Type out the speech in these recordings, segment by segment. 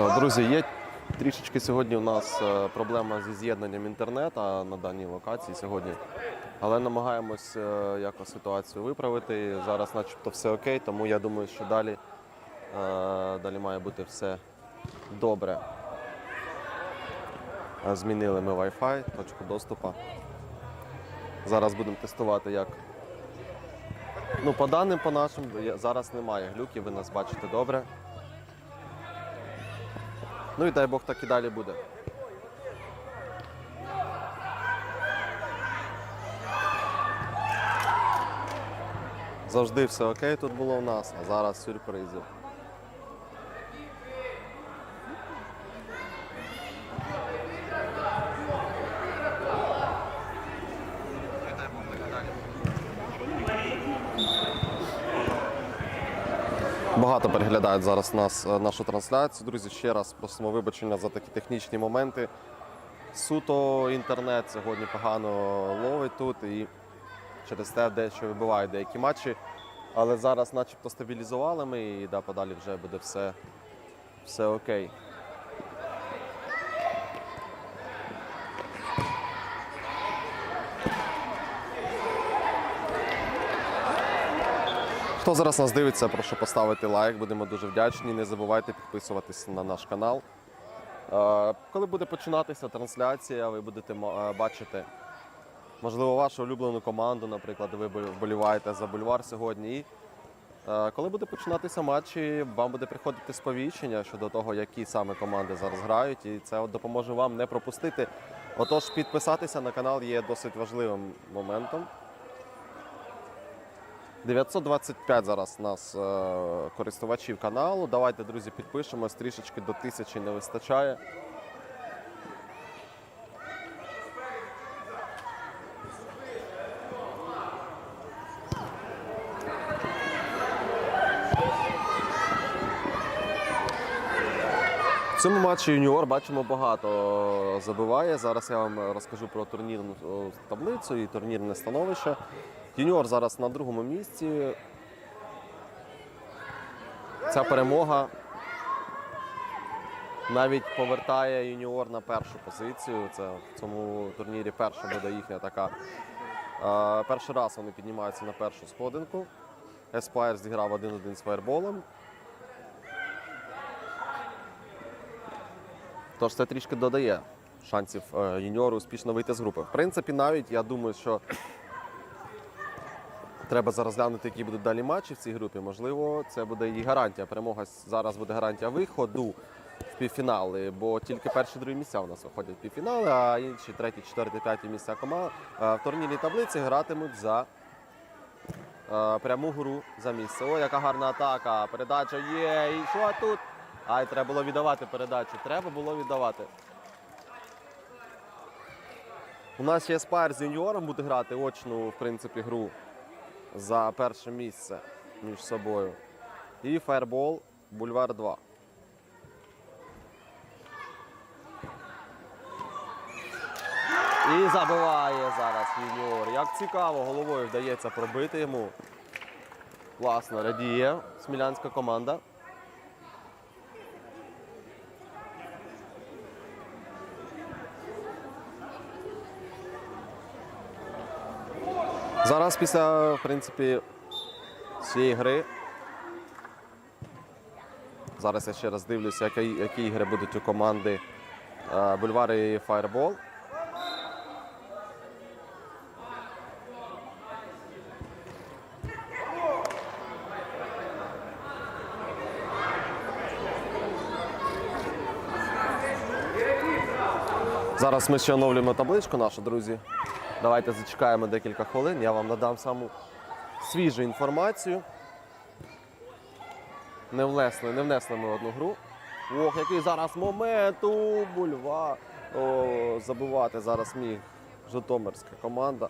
Е, Друзі, є трішечки сьогодні у нас е, проблема зі з'єднанням інтернету на даній локації сьогодні. Але намагаємось е, якось ситуацію виправити. Зараз начебто все окей, тому я думаю, що далі, далі має бути все добре. Змінили ми Wi-Fi, точку доступу. Зараз будемо тестувати, як. Ну, по даним по нашим, зараз немає глюків, ви нас бачите добре. Ну і дай Бог так і далі буде. Завжди все окей тут було у нас, а зараз сюрпризи. Багато переглядають зараз нас е, нашу трансляцію. Друзі, ще раз просимо вибачення за такі технічні моменти. Суто інтернет сьогодні погано ловить тут і через те дещо вибивають деякі матчі. Але зараз начебто стабілізували ми і да, подалі вже буде все, все окей. Хто зараз нас дивиться, прошу поставити лайк, будемо дуже вдячні. Не забувайте підписуватись на наш канал. Е, Коли буде починатися трансляція, ви будете е, бачити, можливо, вашу улюблену команду, наприклад, ви вболіваєте за бульвар сьогодні. І е, коли буде починатися матчі, вам буде приходити сповіщення щодо того, які саме команди зараз грають, і це допоможе вам не пропустити. Отож, підписатися на канал є досить важливим моментом. 925 зараз нас е, користувачів каналу. Давайте, друзі, підпишемось. Трішечки до тисячі не вистачає. В цьому матчі юніор бачимо багато забиває. Зараз я вам розкажу про турнірну таблицю і турнірне становище. Юніор зараз на другому місці. Ця перемога навіть повертає юніор на першу позицію. Це в цьому турнірі перша буде їхня така. Е, перший раз вони піднімаються на першу сходинку. Еспайр зіграв 1-1 з фаєрболом. Тож це трішки додає шансів е, юніору успішно вийти з групи. В принципі, навіть я думаю, що треба зараз глянути, які будуть далі матчі в цій групі. Можливо, це буде і гарантія. Перемога зараз буде гарантія виходу в півфінали, бо тільки перші другі місця у нас виходять в півфінали, а інші треті, четверті, п'яті місця команд в турнірній таблиці гратимуть за е, пряму гру за місце. О, яка гарна атака! Передача є. І що тут? Ай, треба було віддавати передачу. Треба було віддавати. У нас ще Спайр з юніором буде грати очну, в принципі, гру за перше місце між собою. І Фаербол Бульвар 2. І забиває зараз юніор. Як цікаво, головою вдається пробити йому. Класно, радіє смілянська команда. Зараз після, в принципі, цієї гри. Зараз я ще раз дивлюся, які, які ігри будуть у команди е, Бульвар і Фаєрбол. Зараз ми ще оновлюємо табличку нашу, друзі. Давайте зачекаємо декілька хвилин, я вам надам саму свіжу інформацію. Не внесли, не внесли ми одну гру. Ох, який зараз момент у бульва. О, забивати зараз міг Житомирська команда.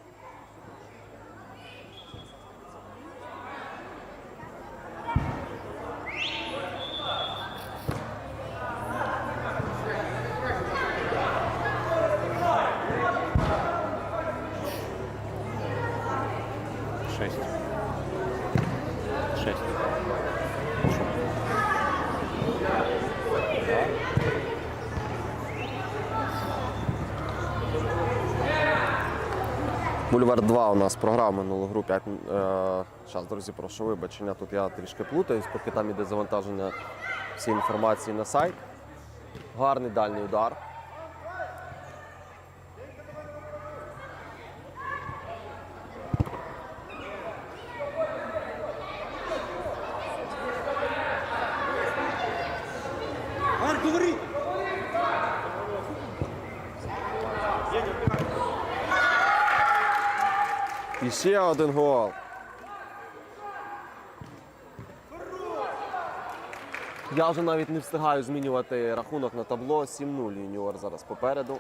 Бульвар 2 у нас програма минулого групі. Зараз, друзі, прошу вибачення. Тут я трішки плутаюсь, поки там іде завантаження всієї інформації на сайт. Гарний дальній удар. І ще один гол. Я вже навіть не встигаю змінювати рахунок на табло. 7-0 юніор зараз попереду.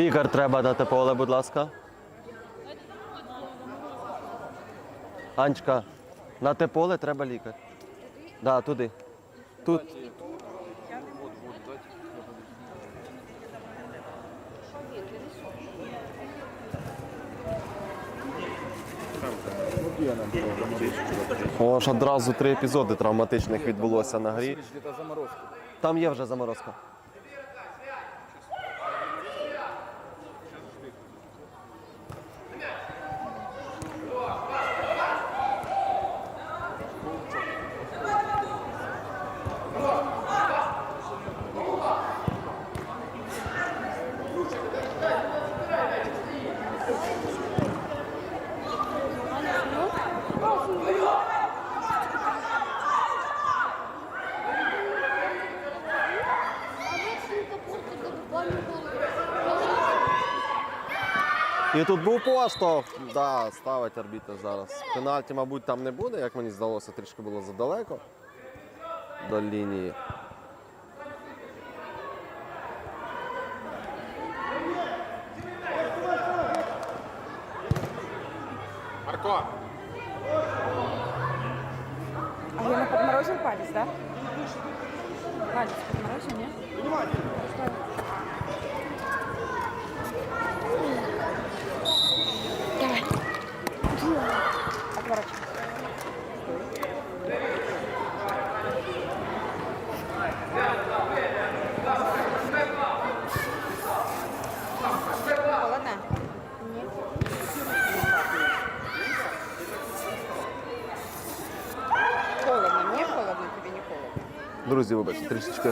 Лікар треба дати поле, будь ласка. Анечка, на те поле треба лікар. Да, туди. Тут. О, ж одразу три епізоди травматичних відбулося на грі. Там є вже заморозка. І тут був поштовх. Да, ставить арбітр зараз. Пенальті, мабуть, там не буде, як мені здалося, трішки було задалеко до лінії. Друзі, вибачте, трішечки.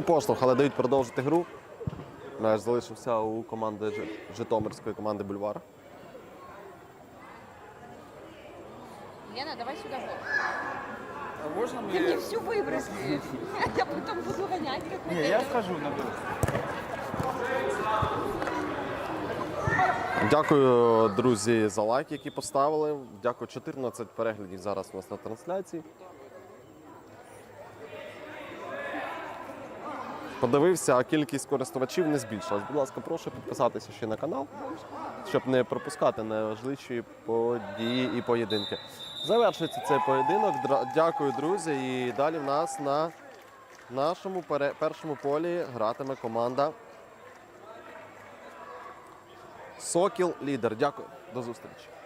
Знову поштовх, але дають продовжити гру. Наш залишився у команди Житомирської команди Бульвар. Лена, давай сюда вот. Можна Ты мне ми... всю выбросишь. Я потом буду гонять. как Ні, я скажу, наберу. Дякую, друзі, за лайк, які поставили. Дякую, 14 переглядів зараз у нас на трансляції. Подивився, а кількість користувачів не збільшилась. Будь ласка, прошу підписатися ще на канал, щоб не пропускати найважливіші події і поєдинки. Завершується цей поєдинок. Дякую, друзі. І далі в нас на нашому першому полі гратиме команда Сокіл лідер. Дякую. До зустрічі.